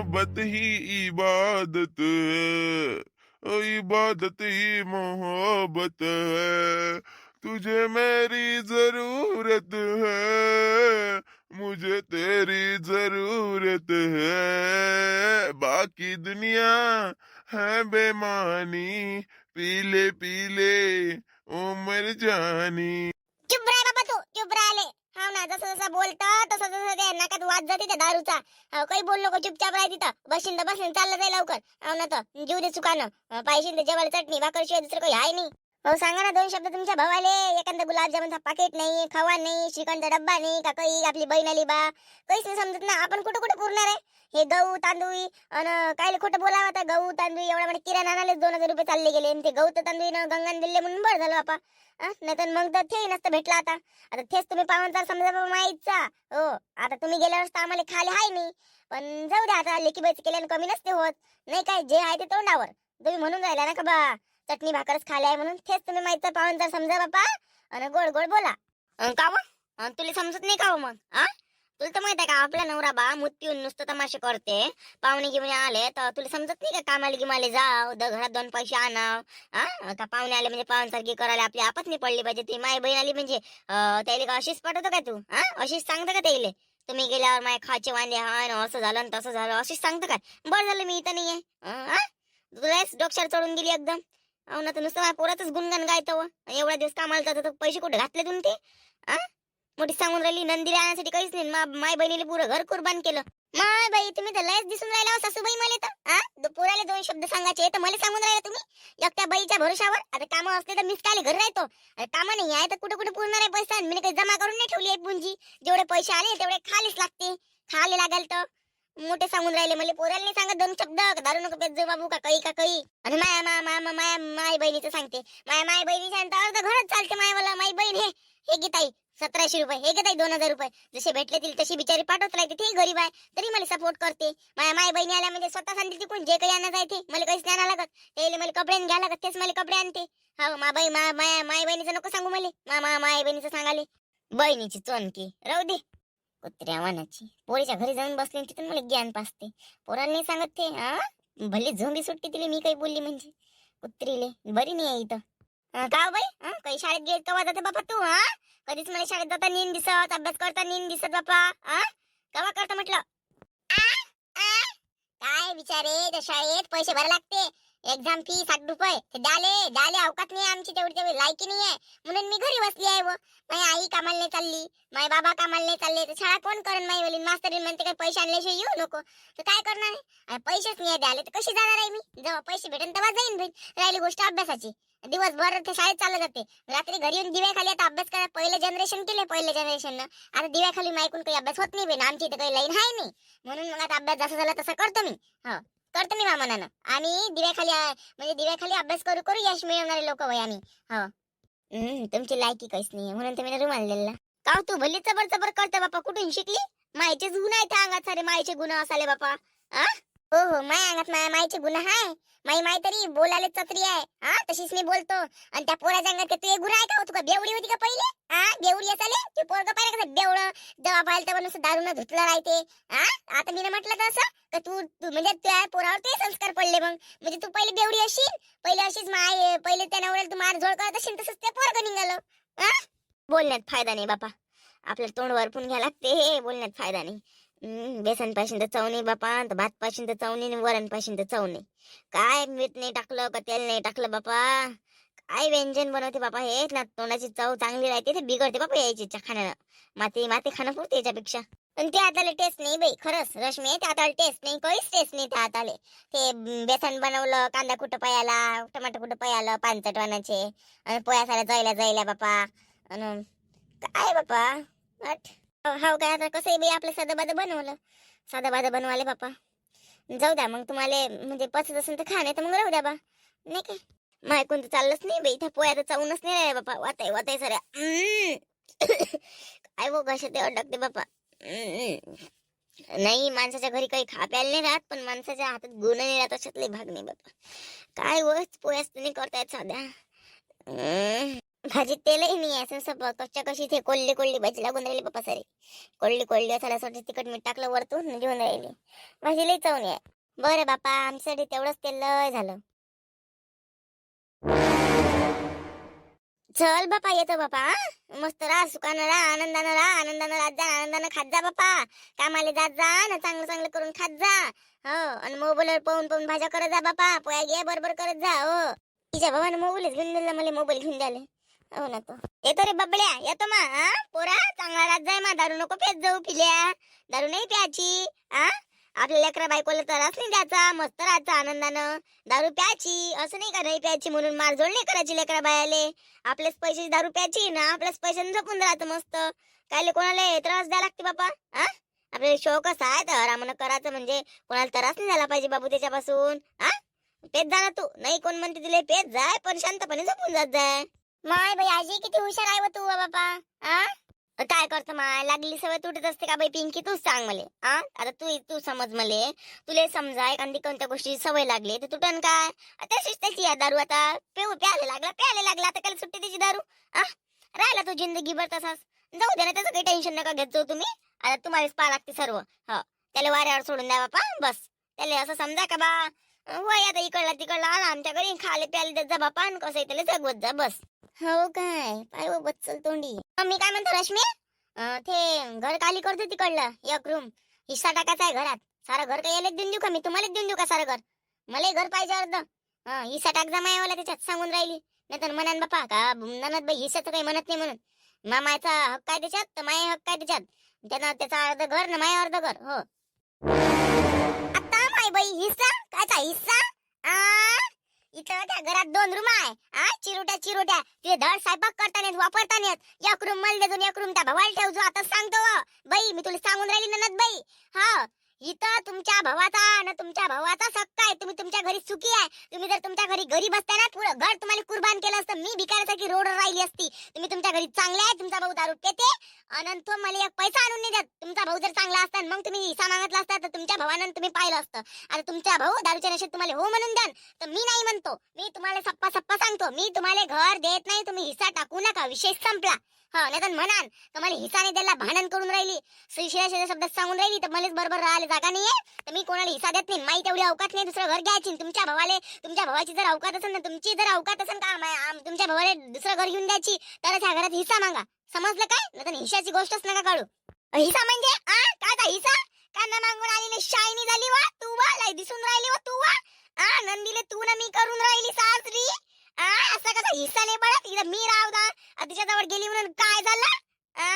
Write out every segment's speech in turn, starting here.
मोहब्बत ही इबादत है इबादत ही मोहब्बत है। तुझे मेरी ज़रूरत है, मुझे तेरी ज़रूरत है। बाकी दुनिया है बेमानी, पीले पीले उम्र जानी। ना जसं जसं बोलत तसं तसं ते नाकात वाद जाते त्या दारूचा. काही बोल नको चुपचाप राह तिथं. बसीन तर बसून चाललं जाईल लवकर. ना तर जीव दे चुकानं पाहिजे जेवायला चटणी भाकर शिवाय दुसरं काही आहे नाही. हो सांगा ना दोन शब्द तुमच्या भावाले. एखादा गुलाबजामुनचा पाकिट नाही खवा नाही श्रीखंडचा डब्बा नाही काकई आपली बहीण आली बा. काहीच नाही समजत ना आपण कुठं कुठं पुरणार आहे? हे गहू तांदूळ अन काय खोटं बोलावं आता? गहू तांदूळ एवढा म्हणजे किराणा आणायलाच दोन हजार रुपये चालले गेले. आणि ते गहू तर तांदूळ गंगा दिले म्हणून बरं झालं बापा. नाही तर मग तर ते नसतं भेटला आता. आता तेच तुम्ही पाहुणचार समजा बाबा माहीतचा हो आता तुम्ही गेल्यावर तर आम्हाला खाली हाय नाही पण जाऊ द्या आता लेकी बैच केल्याने कमी नसते होत. नाही काय जे आहे ते तोंडावर. तुम्ही म्हणून राहिला ना का बा? चटणी भाकरच खाल्याय आहे म्हणून तेच तुम्ही माहीत पाहून तर समजा बापा. आणि गोड गोड बोला. का मग? तुला समजत नाही का हो मग? आ? तुला तर माहीत आहे का आपला नवरा बा मुत्ती नुसतं तमाशे करते. पाहुणे गिवणे आले तर तुला समजत नाही का कामाला गिमाले जाव द घरात दोन पैसे आणाव. हा का पाहुणे आले म्हणजे पाहुणसारखी करायला आपली आपत नाही पडली पाहिजे. ती माय बहीण आली म्हणजे त्याला का अशीच पाठवतो का तू? हा अशीच सांगतं का त्याला? तुम्ही गेल्यावर माय खाचे वांदे हा न असं झालं तसं झालं अशीच सांगतं काय? बरं झालं मी इथं नाहीये. तुला हा चढून गेली एकदम. अहो ना तर नुसतं माझ्या पोरातच गुणगान गायतो. एवढ्या दिवस कामाला जातो पैसे कुठे घातले तुम्ही ते मोठी सांगून राहिली नंदिरी आणण्यासाठी काहीच नाही. मा- माय बहिणीला पुरं घर कुर्बान केलं. माय बाई तुम्ही तर लयच दिसून राहिला हो, सासूबाई मला तर. हा पोराला दोन शब्द सांगायचे तर मला सांगून राहिला तुम्ही? एकट्या बाईच्या भरोशावर? आता कामं असले तर मीच काले घर राहतो? कामं नाही आहे तर कुठे कुठे पुरणार आहे पैसा? मी काही जमा करून नाही ठेवली आहे पुंजी? जेवढे पैसे आले तेवढे खालीच लागते. खाले लागेल तर. मोठे सांगून राहिले मला पोराला नाही सांगत दोन शब्द दारू नको पेज बाबू का काही का काही आणि माया मा मा मा- माया माय बहिणीचं सांगते. माया माय बहिणी सांगता अर्ध घरच चालते मायवाला. माय बहीण हे हे गीताई सतराशे रुपये हे घेताई दोन हजार रुपये. जसे भेटले तिला तशी बिचारी पाठवत राहते ते गरीब आहे. तरी मला सपोर्ट करते. माया माय बहिणी आल्या म्हणजे स्वतः सांगते तिकडून जे काही आणत आहे ते. मला काहीच नाही लागत. त्याला मला कपडे घ्या लागत तेच मला कपडे आणते. हा मा बाई मा माया माय बहिणीचं नको सांगू मला. मा मा माय बहिणीचं सांगाले. बहिणीची चोनकी. राहू दे. कुत्र्या वानाची. पोरीच्या घरी जाऊन बसले तिथून मला ज्ञान पासते. पोरांनी नाही सांगत ते हा भले झोंबी सुट्टी तिले मी काही बोलली म्हणजे. कुत्रीले बरी नाही आहे इथं. का हो बाई? हा काही शाळेत गेल कवा जाते बापा तू हा? कधीच मला शाळेत जाता नीन दिसत अभ्यास करता नीन दिसत बापा हा? कवा करता म्हटलं? काय बिचारे त्या शाळेत पैसे भरा लागते. एक्झाम फी साठ रुपये. ते द्याले द्याले अवकात नाही आमची तेवढी तेवढी. लायकी नाही आहे. म्हणून मी घरी बसली आहे व. माझी आई कामाला नाही चालली. माझे बाबा कामाला नाही चालले. तर शाळा कोण करण माई वडील? मास्तरी म्हणते काही पैसे आणल्याशिवाय येऊ नको. तर काय करणार आहे? पैसेच नाही द्याले. तर कशी जाणार आहे मी? जेव्हा पैसे भेटेन तेव्हा जाईन बहीण राहिली गोष्ट अभ्यासाची. दिवसभर ते शाळेत चाललं जाते. रात्री घरी येऊन दिव्याखाली आता अभ्यास करा. पहिलं जनरेशन केले पहिल्या जनरेशन आता दिव्याखाली मायकून काही अभ्यास होत नाही बेन आमची इथे काही लाईन आहे नाही. म्हणून मग आता अभ्यास जसा झाला तसा करतो मी. हो. करतो मी मामानानं. आम्ही दिव्याखाली म्हणजे दिव्याखाली अभ्यास करू करू यश मिळवणारे लोक वय आम्ही. हो. तुमची लायकी काहीच नाही म्हणून तुम्ही रुमाल दिला का हो तू? भली चबर चबर करता बापा. कुठून शिकली? मायचेच गुण आहेत अंगात सारे. मायचे गुण असाले बापा. आ हो हो माय अंगात माया मायचे गुन्हा आहे माई माय तरी बोलाले चत्री आहे. हा तशीच मी बोलतो. आणि त्या पोराच्या अंगात तू गुन्हा आहे का हो? बेवडी होती का पहिले? हा बेवडी असाले तू पोरग पाहिलं कसं बेवड? जेव्हा पाहिलं तेव्हा नुसतं दारून धुतलं राहते. हा आता मी म्हटलं तर असं का तू तू म्हणजे त्या पोरावर ते संस्कार पडले मग. म्हणजे तू पहिले बेवडी अशील पहिले अशीच माय पहिले त्या नवऱ्याला तू मार झोळ करत असेल तसंच ते पोरग निघालं. हा? बोलण्यात फायदा नाही बापा. आपलं तोंड वरपून घ्या लागते. हे बोलण्यात फायदा नाही. बेसन पाशीन तर चव नाही बापा तर भात पाशीन तर चव नाही वरण पाशीन तर चव नाही काय मीठ नाही टाकलं का तेल नाही टाकलं बापा? काय व्यंजन बनवते बापा हे? ना तोंडाची चव चांगली राहते ते बिघडते बापा यायची खाण्यानं माती माती खाणं पुरते याच्यापेक्षा. पण ते हाताले टेस्ट नाही बाई खरंच. रश्मी त्या हाताला टेस्ट नाही काहीच टेस्ट नाही त्या हाताले. ते बेसन बनवलं कांदा कुठं पयाला टमाटर कुठं पयाला पानचट वानाचे आणि पोया साऱ्या जायला जायला बापा. आणि काय बापा? हो काय आता कसं आहे बाई आपलं साधं बाधं बनवलं. साधं बाधं बनवाले बापा. जाऊ द्या मग तुम्हाला म्हणजे पचत असेल तर खा नाही तर मग राहू द्या बा. नाही काय माय कोणतं तर चाललंच नाही बाई त्या पोया तर चावूनच नाही राहिल्या बापा. वाताय वाताय सऱ्या. काय बो कशा ते अडकते बापा. नाही माणसाच्या घरी काही खा प्यायला नाही राहत पण माणसाच्या हातात गुण नाही राहत अशातले भाग नाही बापा. काय वच पोयाच नाही करतायत साध्या. भाजीत तेलही नाही असं सब कच्च्या कशी ते कोल्ली कोल्ली भाजी लागून राहिली बाप्पा सारी. कोल्ली कोल्ली असं असं तिखट मीठ टाकलं वरतून घेऊन राहिली. भाजी लई चवणी आहे. बरं बापा आमच्यासाठी तेवढंच तेल लय झालं. चल बापा येतो बापा मस्त राहा सुखानं राहा आनंदानं राहा आनंदानं राहत जा आनंदानं खात जा बापा. कामाला जात जा ना चांगलं चांगलं करून खात जा. हो आणि मोबाईलवर पाहून पाहून भाज्या करत जा बापा. पोया घे बरोबर करत जा हो. तिच्या भावानं मोबाईलच घेऊन दिला मला मोबाईल घेऊन द्याले हो ना तो. येतो रे बबड्या येतो मा पोरा चांगला रात जाय मा दारू नको फेस जाऊ पिल्या. दारू नाही प्याची हा? आपल्या लेकरा बायकोला त्रास नाही द्यायचा मस्त राहायचा आनंदानं. दारू प्याची असं नाही का नाही प्यायची म्हणून मारझोड नाही करायची लेकरा बायाले? आपल्याच पैशाची दारू प्याची ना आपल्याच पैशाने जपून राहतं मस्त. कायले कोणाला त्रास द्यायला लागते बापा हा? आपल्याला शौकच आहे तर आरामानं करायचं म्हणजे कोणाला त्रास नाही झाला पाहिजे बाबू त्याच्यापासून हा? पेच जा ना तू. नाही कोण म्हणते तिला पेच जाय पण शांतपणे जपून जात जाय. माय बाई आजी किती हुशार आहे तू बापा. आ? काय करतो माय? लागली सवय तुटत असते का बाई पिंकी? तूच सांग मले. आ? आता तू तू समज मले. तुले समजा एखादी कोणत्या गोष्टी सवय लागली तर तुटन काय? तशीच त्याची या दारू आता. पेऊ प्यायला लागला प्यायला लागला आता काय सुट्टी त्याची दारू. आ? राहिला जिंदगी जिंदगीभर तसाच. जाऊ दे ना त्याचं काही टेन्शन नका घेत जाऊ तुम्ही. आता तुम्हालाच पा लागते सर्व. हो त्याला वाऱ्यावर सोडून द्या बापा बस. त्याला असं समजा का बा? वय आता इकडला तिकडला आला आमच्या घरी खाले प्याले जा बापा आणि कसं त्याला जगवत जा बस. हो काय? पाय हो बच्चल तोंडी. अं, मी काय म्हणतो रश्मी? अं, ते घर खाली करतो तिकडलं एक रूम हिस्सा टाकायचा आहे घरात. सारं घर काय यायला देऊन देऊ का? मी तुम्हाला देऊन देऊ का सारं घर? मला घर पाहिजे अर्ध हं, हिस्सा टाक जा मायावाला त्याच्यात सांगून राहिली. नाही तर म्हणान बापा का ननद बाई हिस्साचं काही म्हणत नाही म्हणून. मामाचा हक्क आहे त्याच्यात तर माया हक्क आहे त्याच्यात. त्यानं त्याचा अर्ध घर ना माया अर्ध घर हो. बाई हिस्सा? कायचा हिस्सा? आ? इथं त्या घरात दोन रूम आहे आ? चिरोट्या चिरोट्या. ते धड स्वयंपाक करतानेत वापरतानेत एक रूम मला देतो एक रूम त्या भावाला ठेवतो आता सांगतो हो. बाई मी तुला सांगून राहिली ननद बाई. हा. इथं तुमच्या भावाचा ना तुमच्या भावाचा सक्का आहे. तुम्ही तुमच्या घरी सुखी आहे. तुम्ही जर तुमच्या घरी गरीब असता ना पुरं घर तुम्हाला कुर्बान केलं असतं. मी भिकाऱ्यासारखी रोडवर राहिली असती. तुम्ही तुमच्या घरी चांगले आहे तुमचा भाऊ दारू पेते. आणि तो मला एक पैसा आणून नाही देत. तुमचा भाऊ जर चांगला असता मग तुम्ही हिस्सा मागितला असता तर तुमच्या भावानं तुम्ही पाहिलं असतं. आता तुमचा भाऊ दारूच्या नशेत तुम्हाला हो म्हणून द्यान तर मी नाही म्हणतो. मी तुम्हाला सप्पा सप्पा सांगतो. मी तुम्हाला घर देत नाही. तुम्ही हिस्सा टाकू नका. विषय संपला. हा नाही तर म्हणान तुम्हाला मला हिसाने द्यायला भांडण करून राहिली. शिल्या शब्दात सांगून राहिली तर मलाच बरोबर राहिले जागा नाहीये. तर मी कोणाला हिस्सा देत नाही माई तेवढी अवकात नाही दुसरं घर घ्यायची. तुमच्या भावाले तुमच्या भावाची जर अवकात असेल ना तुमची जर अवकात असेल का तुमच्या भावाला दुसरं घर घेऊन द्यायची. तरच ह्या घरात हिस्सा मागा. समजलं काय? नाही तर हिशाची गोष्टच नका काढू. हिसा म्हणजे? काय हिसा? हिस्सा कांदा मागून आलेली शायनी झाली वा? तू वा? लय दिसून राहिली वा तू वा? आ नंदीले तू ना मी करून राहिली सासरी. आ असा कसा हिस्सा नाही पडत? इथं मी रावदा तिच्याजवळ गेली म्हणून काय झालं? आ?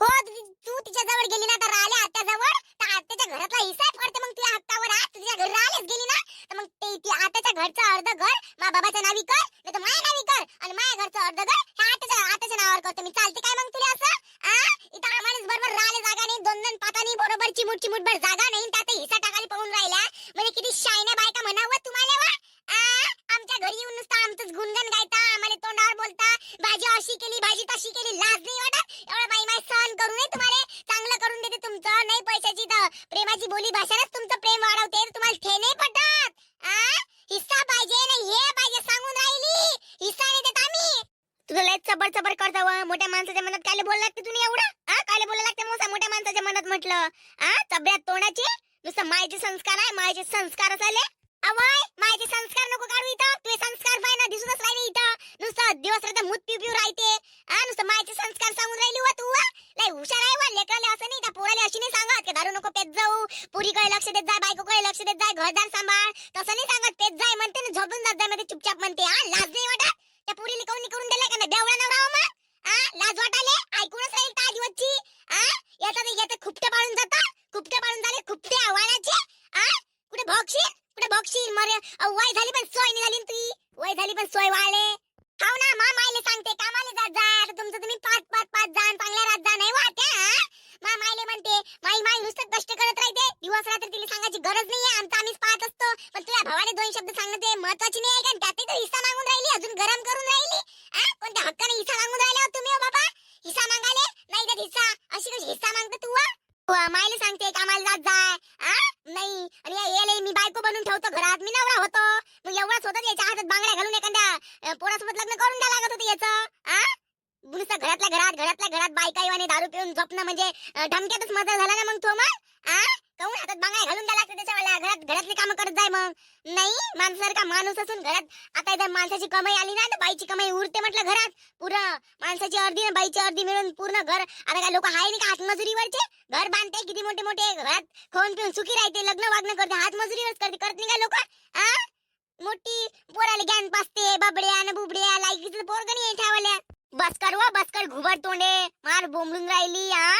हो तू- तू तिच्या जवळ गेली ना तर राहिल्या आत्याजवळ? तर आत्याच्या घरातला हिस्सा पडते मग तुझ्या हक्कावर आज तुझ्या तिच्या घरी राहिलेच गेली ना? तर मग ते ती आत्याच्या घरचं अर्ध घर मा बाबाच्या नावी कर नाही तर माझ्या नावी कर. आणि माझ्या घरचं अर्ध घर ह्या आत्याच्या आत्याच्या नावावर करतो. मी चालते काय मग तुला असं? आ? इथं आम्हालाच बरोबर राहिले जागा नाही दोन दोन पातानी बरोबर चिमुट चिमुट भर जागा नाही आणि त्यात हिस्सा टाकायला पाहून राहिला म्हणजे किती शायने बायका म्हणावं तुम्हाला वा आ आमच्या घरी येऊन नुसतं आमचंच गुणगण गायता आम्हाला तोंडावर बोलता भाजी अशी केली भाजी तशी केली लाज नाही वाटत एवढं बाई माय सहन करू नये तुम्हाला चांगलं करून देते तुमचं नाही पैशाची तर प्रेमाची बोली भाषानच तुमचं प्रेम वाढवते तुम्हाला ठे नाही पटत आ हिस्सा पाहिजे नाही हे पाहिजे सांगून राहिली हिस्सा नाही देत आम्ही तुला लय चबर चबर करता व मोठ्या माणसाच्या मनात काय बोलायला लागते तुम्ही एवढं आ काय बोलायला लागते मोठ्या मोठ्या माणसाच्या मनात म्हटलं आ तब्येत तोंडाची? नुसतं मायचे संस्कार आहे मायचे संस्कार आले अवय मायचे संस्कार नको काढू इथं. तुझे संस्कार पाय ना दिसूनच राहिले इथं. नुसतं दिवस रात्र मूत पिऊ पिऊ राहते. हा नुसतं मायचे संस्कार सांगून राहिली वा तू वा? लय हुशार आहे वा लेकराले असं नाही त्या पोराले अशी नाही सांगत की दारू नको पेत जाऊ पुरीकडे लक्ष देत जाय बायकोकडे लक्ष देत जाय घरदार सांभाळ. तसं नाही सांगत पेत जाय म्हणते ना झोपून जात जायमध्ये चुपचाप म्हणते. हा लाज नाही वाटत? त्या पुरीला काऊन करून दिला का? नाही देवळा नवरा हो मग. हा लाज वाटाले ऐकूनच राहील ता दिवसची हा याचा नाही याचा खुपटे पाळून जातात खुपटे पाळून झाले खुपटे आव्हानाचे. कुठे भोगशील? कुठे भोगशील? मरे वय झाली पण सोय नाही झाली तुझी वय झाली पण सोय वाले. हाव ना मा मायले सांगते कामाले जात जा. आता तुमचं तुम्ही पाच पाच पाच जाण चांगल्या रात जा. नाही वाट्या मा मायले म्हणते माई माई नुसतं कष्ट करत राहते. दिवस रात्र तिला सांगायची गरज नाहीये. आमचं आम्हीच पाहत असतो. पण तुझ्या भावाने दोन शब्द सांगणं ते महत्वाची नाही आहे का? त्यातही तर हिस्सा मागून राहिली अजून गरम करून राहिली. आ? कोणत्या हक्काने हिस्सा मागून राहिला हो तुम्ही हो बाबा? हिस्सा मागाले? नाही देत हिस्सा. अशी कशी हिस्सा मागतो तू वा, मायले सांगते कामाला जात जाय. नाही. आणि येले मी बायको बनून ठेवतो. घरात मी नवरा होतो. मग एवढाच होतं याच्या हातात बांगड्या घालून एखाद्या पोरासोबत लग्न करून द्या लागत होतं याचं. नुसतं घरातल्या घरात घरातल्या घरात बायका आणि दारू पिऊन झोपणं म्हणजे अं, धमक्यातच मजा झाला ना मग तो मग? काऊन हातात बांगाय घालून द्यायला लागते त्याच्यावाल्या घरात घरातली कामं करत जाय मग. नाही माणसासारखा माणूस असून घरात आता जर माणसाची कमाई आली ना तर बाईची कमाई उरते म्हटलं घरात. पुरं. माणसाची अर्धी आणि बाईची अर्धी मिळून पूर्ण घर आता काय लोक आहे नाही का हातमजुरीवरचे? घर बांधते किती मोठे मोठे घरात खाऊन पिऊन सुखी राहते लग्न वागणं करते हातमजुरीवरच करते. करत नाही का लोक? आ? मोठी पोराला ज्ञान पासते बबड्या आणि बुबड्या लायकीचं पोरग नाही ठेवाल्या. बस कर व बस कर घुबड तोंडे. मार बोंबलून राहिली आ?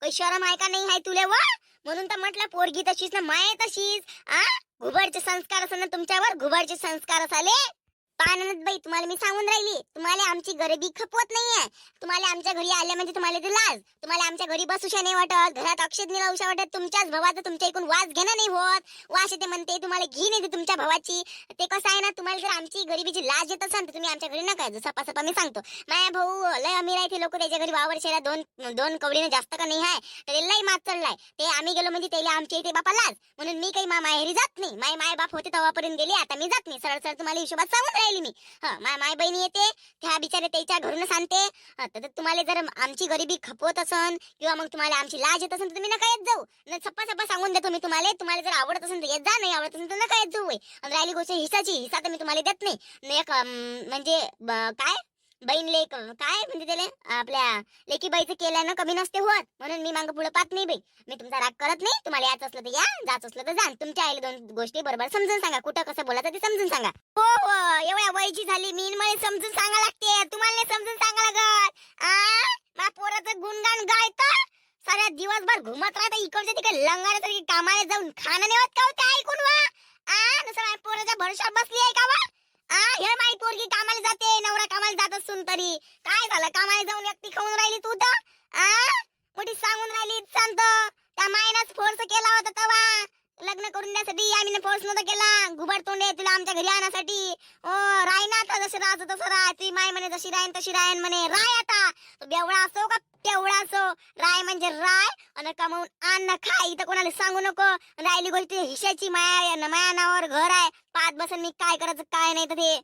काही शरम आहे का नाही आहे तुले व? म्हणून तर म्हटलं पोरगी तशीच ना माय तशीच. आ? घुबडचे संस्कार असं ना तुमच्यावर घुबडचे संस्कार असाले. पाननत बाई तुम्हाला मी सांगून राहिली. तुम्हाला आमची गरिबी खपवत नाहीये. तुम्हाला आमच्या घरी आले म्हणजे तुम्हाला ते लाज तुम्हाला आमच्या घरी बसूशा नाही वाटत. घरात अक्षत नाही लावूशा वाटत. तुमच्याच भावाचं तुमच्या इकडून वास घेणं नाही होत. वास येते म्हणते तुम्हाला घी नाही देते तुमच्या भावाची. ते कसं आहे ना तुम्हाला जर आमची गरिबीची लाज येत असेल तर तुम्ही आमच्या घरी नका सपा सपा मी सांगतो. माझ्या भाऊ लय अमीर आहे ते लोक त्याच्या घरी वावर शेला दोन दोन कवडीने जास्त का नाही आहे. तर लय मात चाललाय. ते आम्ही गेलो म्हणजे त्याला आमच्या इथे बापा लाज. म्हणून मी काही मा माहेरी जात नाही. माय माय बाप होते तेव्हापर्यंत गेली आता मी जात नाही. सरळ सरळ तुम्हाला हिशोबात सांगून राहिली. मी. हा माय माय बहिणी येते त्या बिचारे त्याच्या घरून सांगते. तर तुम्हाला जर आमची गरिबी खपवत असन किंवा मग तुम्हाला आमची लाज येत असेल तर तुम्ही नका येत जाऊ. न सप्पा सप्पा सांगून देतो मी तुम्हाला. तुम्हाला जर आवडत असेल तर येत जा नाही आवडत असेल तर नका येत जाऊ. राहिली गोष्ट हिसाची हिसा तर मी तुम्हाला देत नाही. एक म्हणजे काय? बहीण लेक काय म्हणजे त्याला? आपल्या लेकी बाईचं केल्यानं कमी नसते होत. म्हणून मी मांग पुढे पाहत नाही बाई. मी तुमचा राग करत नाही. तुम्हाला याच असलं तर या जात असलं तर जा. तुमच्या आईला दोन गोष्टी बरोबर समजून सांगा. कुठं कसं बोलायचं ते समजून सांगा. हो हो. एवढ्या वयची झाली मी मला समजून सांगा लागते. तुम्हाला समजून सांगा लागत. आ? मा पोराचं गुणगान गायत? साऱ्या दिवसभर घुमत राहता इकडच्या तिकडे. लंगाऱ्यासारखी कामाला जाऊन खाणं नेवत का होते ऐकून वा? आ? पोराच्या भरोशावर बसली आहे का वा? आ हे माई पोरगी कामाला जाते नवरा कामाला जात असून तरी. काय झालं? कामाला जाऊन व्यक्ती खाऊन राहिली तू तर? आ? मोठी सांगून राहिली शांत. त्या मायनाच फोर्स केला होता तवा. लग्न करून द्यासाठी आम्ही फोर्स नव्हता केला. घुबड तोंडे तुला आमच्या घरी आणण्यासाठी ओ राय ना आता जसं राहतो तसं राह ती माय म्हणे जशी राहीन तशी राहीन म्हणे. राय आता. तो बेवळा असो का तेवढा असो? राय म्हणजे राय. आणि कमावून आण खा. इथं कोणाला सांगू नको. राहिली गोष्ट हिशाची माया माया नावावर घर आहे. पाच बसून मी काय करायचं काय नाही तर ते.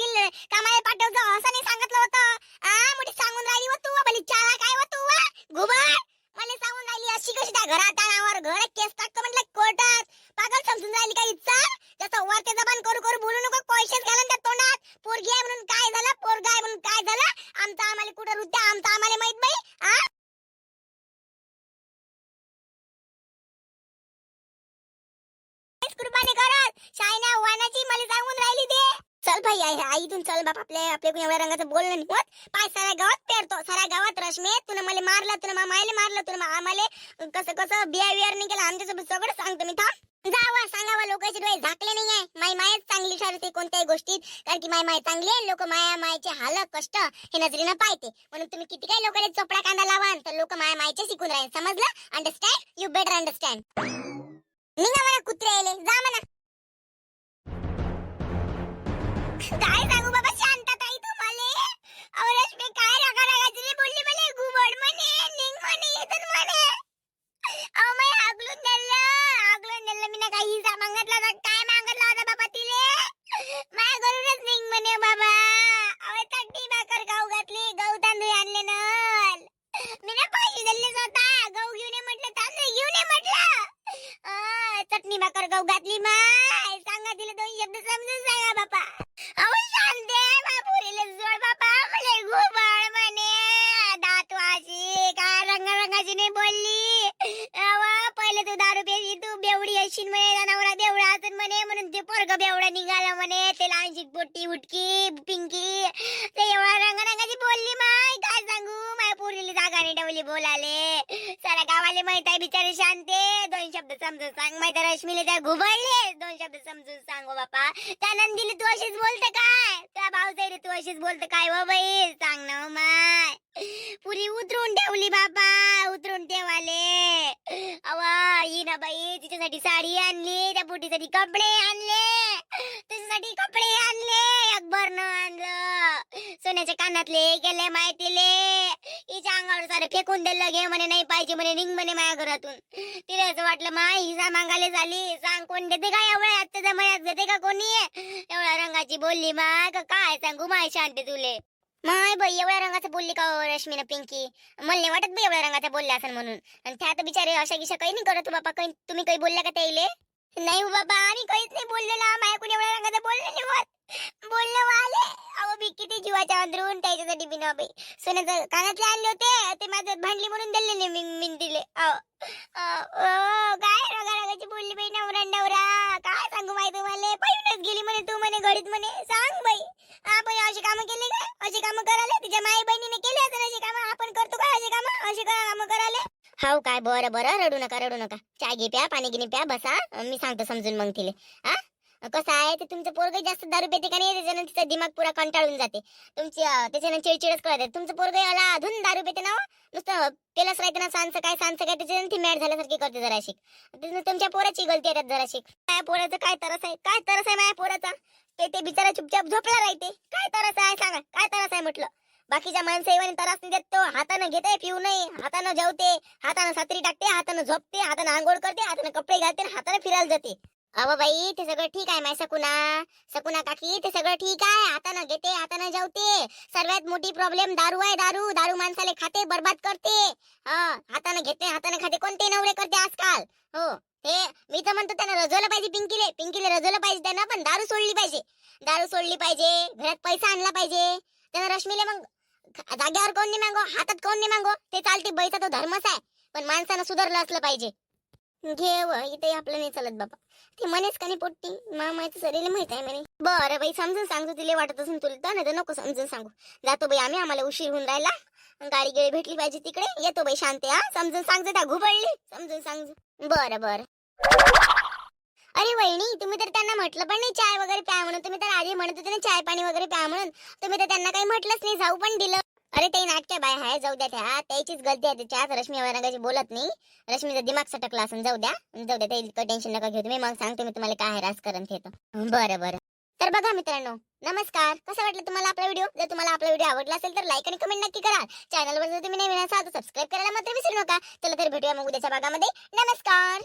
पुरील कामाला पाठवतो. असं नाही सांगत होतं आ मोठी सांगून राहिली व तू भली चाला काय व तू वा घुबड मला सांगून राहिली अशी कशी त्या घरात नावावर घर केस टाकतो म्हटलं कोर्टात पागल समजून राहिली का इच्छा त्याचा वर ते जबान करू करू बोलू नको पैसेच घालून त्या तोंडात पोरगी आहे म्हणून काय झालं पोरगा आहे म्हणून काय झालं आमचं आम्हाला कुठं रुत्या आमचं आम्हाला माहीत बाई आ कुर्बानी करत शायना वानाची मला सांगून राहिली ते चल भाई आई आईतून चल बाप आपल्या आपल्या एवढ्या रंगाचं बोलणं नाही होत पाय साऱ्या गावात पेरतो. साऱ्या गावात रश्मी तुला मला मारलं तुला मा मायले मारलं तुला मा- आम्हाला कसं कसं बिहेवियर नाही केलं आमच्यासोबत सगळं सांगतो मी थांब. जावा सांगावा लोकांचे डोळे झाकले नाही आहे माय मायच चांगली ठरते कोणत्याही गोष्टीत. कारण की माय माय चांगली आहे लोक माया मायचे हाल कष्ट हे नजरेनं पाहते. म्हणून तुम्ही किती काही लोकांना चोपडा कांदा लावा तर लोक माया मायचे शिकून राहील. समजलं? अंडरस्टँड यू बेटर अंडरस्टँड निघा म्हणा कुत्रे जा म्हणा. मला म्हणे निघ म्हणे येतच म्हणे. अहो मी हागलून दिलं आगलून दिलं मी ना काही हिस्सा मागितला होता. काय मागितला होता बाबा तिले? माझ्या घरूनच निघ म्हणे बाबा. अहो तट्टी भाकर गाव घातली गहू तांदूळ आणले नल. मी ना पैसे दिले स्वतः. गहू घेऊन ये म्हटलं तांदूळ घेऊन ये म्हटलं. चटणी भाकर गहू घातली माय ते पोरग बेवडा निघाला म्हणे. ते लहानशी पोटी उटकी पिंकी. ते एवढा रंग रंगाची बोलली माय. काय सांगू? माय पोरीला जागा नाही ठेवली बोलाले सारा गावाले माहीत आहे बिचारे शांते. शब्द समजून सांग. माहिती आहे रश्मीले त्या घुबडले. दोन शब्द समजून सांग हो बापा. त्या नंदीला तू अशीच बोलते काय? त्या भाऊजाईले तू अशीच बोलते काय हो बाई? सांग ना हो माय. पुरी उतरून ठेवली बापा. उतरून ठेवाले. अवा ही ना बाई. तिच्यासाठी साडी आणली. त्या पोटीसाठी कपडे आणले. त्याच्यासाठी कपडे आणले. अकबरनं आणलं. सोन्याच्या कानातले गेले माहितीले तिच्या अंगावर सारे फेकून दिलं घे म्हणे नाही पाहिजे म्हणे निघ म्हणे माझ्या घरातून. तिला असं वाटलं मा हिजा मागायला झाली सांग कोण देते का एवढ्या आत्ताच्या मयात देते का कोणी एवढ्या रंगाची बोलली मा का काय सांगू माय शांती तुले. माय बाई एवढ्या रंगाचं बोलली का हो, रश्मीनं पिंकी? मला नाही वाटत बाई एवढ्या रंगाचं बोलल्या असं म्हणून. आणि त्या तर बिचारे अशा गिशा काही नाही करत बापा काही तुम्ही काही बोलल्या का त्याइले नाही हो बाबा आम्ही काहीच नाही बोललेला. माझ्याकडून एवढ्या रंगाचं बोललं नाही होत. बोलले वाले. अहो मी किती जीवाच्या अंदरून त्याच्यासाठी बिना बाई. सोन्याचं कानातले आणले होते ते माझं भांडली म्हणून दिलेले मी मी दिले. अहो काय रंगा रंगाची बोलली बाई नवरा नवरा. काय सांगू माहिती तुम्हाला? पहिलंच गेली म्हणे तू म्हणे घडीत म्हणे. सांग बाई. आपण अशी कामं केली का? अशी कामं करायला? तिच्या माई बहिणीने केली असेल अशी कामं? आपण करतो का अशी कामं? अशी कामं करायला? हाव काय? बरं बरं. रडू नका रडू नका. चाय घे प्या पाणी गिनी प्या बसा. मी सांगतो समजून मग तिले. हा? कसं आहे ते तुमचं पोरग जास्त दारू पेते का नाही? त्याच्यानं तिचा दिमाग पुरा कंटाळून जाते. तुमची त्याच्यानं चिडचिडच कळते तुमचं पोरग याला अधून दारू पेते ना हो. नुसतं पेलच राहते ना सांचं काय सांचं काय? त्याच्यानं ती मॅड झाल्यासारखी करते जरा शिक तुमच्या पोराची गलती येतात जरा जराशी. काय पोराचं काय तरस आहे? काय तरस आहे माझ्या पोराचा? ते ते बिचारा चुपचाप झोपला राहते. काय तरस आहे? सांगा. काय तरस आहे म्हटलं? बाकीच्या माणसं त्रास नाही देत तो. हातानं घेते पिऊ नाही हातानं जेवते हातानं सात्री टाकते हातानं झोपते हातानं आंघोळ करते हातानं कपडे घालते हातानं फिरायला जाते. अहो बाई ते सगळं ठीक आहे माय सकुना. सकुना काकी ते सगळं ठीक आहे. हातानं घेते हातानं जेवते. सर्वात मोठी प्रॉब्लेम दारू आहे दारू. दारू माणसाले खाते बर्बाद करते. हो, हातानं घेते हातानं खाते. कोणते नवरे करते आजकाल? हो हे मी तर म्हणतो त्यानं रजवलं पाहिजे पिंकीले. पिंकीले रजवलं पाहिजे त्यांना पण दारू सोडली पाहिजे. दारू सोडली पाहिजे घरात पैसा आणला पाहिजे. त्यानं रश्मीले मग जाग्यावर कोण नाही मागो हातात कोण नाही मागो. ते चालते बैचा तो धर्मच आहे. पण माणसानं सुधारलं असलं पाहिजे. घेव इथे आपलं नाही चालत बाबा. ते म्हणेच का नाही पोट्टी? मा माहिती सरीला माहीत आहे म्हणे. बरं बाई समजून सांगतो तिला वाटत असून तुला. तर नाही तर नको समजून सांगू. जातो बाई आम्ही आम्हाला उशीर होऊन राहिला. गाडी गेळी भेटली पाहिजे तिकडे. येतो बाई शांती हा. समजून सांगतो त्या घुबडली. समजून सांगतो. बरं बरं. अरे वहिनी तुम्ही म्हटलं पण नाही चाय वगैरे प्या म्हणून. तुम्ही तर आधी म्हणत होते ना चाय पाणी वगैरे प्या म्हणून. तुम्ही तर त्यांना काही म्हटलंच नाही जाऊ पण दिलं. अरे ते नाटक्या बाय हाय जाऊ द्या त्या. त्याचीच गलती आहे त्याच्यात रश्मी वरांगाची बोलत नाही. रश्मीचा दिमाग सटकला असून जाऊ द्या. जाऊ द्या ते इतकं टेन्शन नका घेऊ तुम्ही. मग सांगतो मी तुम्हाला काय राजकारण ते बरं बरं. तर बघा मित्रांनो नमस्कार. कसं वाटलं तुम्हाला आपला व्हिडिओ? जर तुम्हाला आपला व्हिडिओ आवडला असेल तर लाईक आणि कमेंट नक्की करा. चॅनलवर जर तुम्ही नवीन असाल तर सबस्क्राईब करायला मात्र विसरू नका. चला तर भेटूया मग उद्याच्या भागामध्ये. नमस्कार.